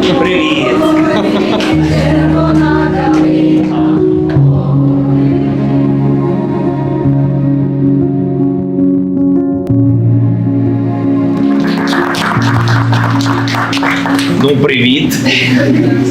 Привіт. Привіт.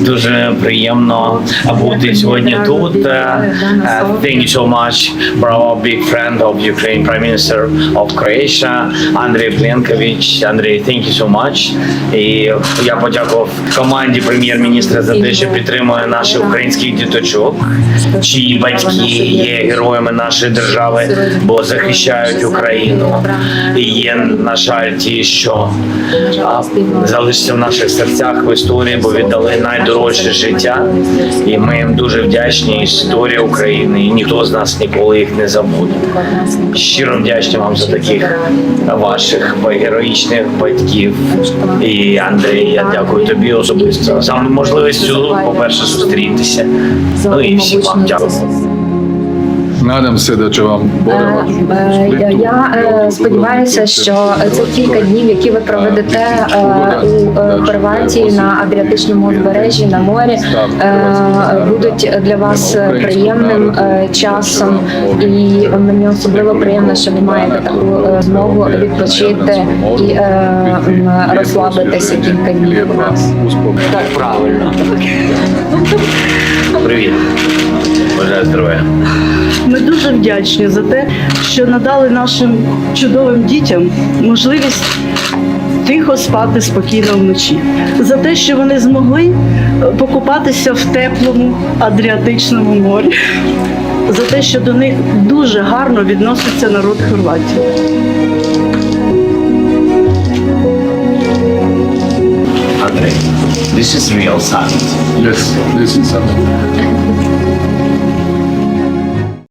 Дуже приємно бути сьогодні тут. Uh, Thank you so much for our big friend of Ukraine, Prime Minister of Croatia, Андрій Пленкович. Андрій, thank you so much. І я подякував команді прем'єр-міністра за те, що підтримує наших українських діточок, чиї батьки є героями нашої держави, бо захищають Україну. І є, на жаль, ті, що залишаться в наших серцях в історії, бо віддали найдорожче життя. І ми їм дуже вдячні. Історія України, і ніхто з нас ніколи їх не забуде. Щиро вдячні вам за таких ваших героїчних батьків. І Андрій, я дякую тобі особисто за можливість по-перше зустрітися. Ну і всім вам дякую. Надам се да će vam е, Я е, сподіваюся, що це кілька днів, які ви проведете е, у е, Хорватії на Адріатичному узбережжі на морі, будуть для вас приємним часом, і мені особливо приємно, що ви маєте таку змогу відпочити і розслабитися кілька днів у нас. Так правильно. Привіт. Бажаю здоров'я. Ми дуже вдячні за те, що надали нашим чудовим дітям можливість тихо спати спокійно вночі, за те, що вони змогли е, покупатися в теплому Адріатичному морі, за те, що до них дуже гарно відноситься народ Хорватії. This is real sun. Yes, this is something.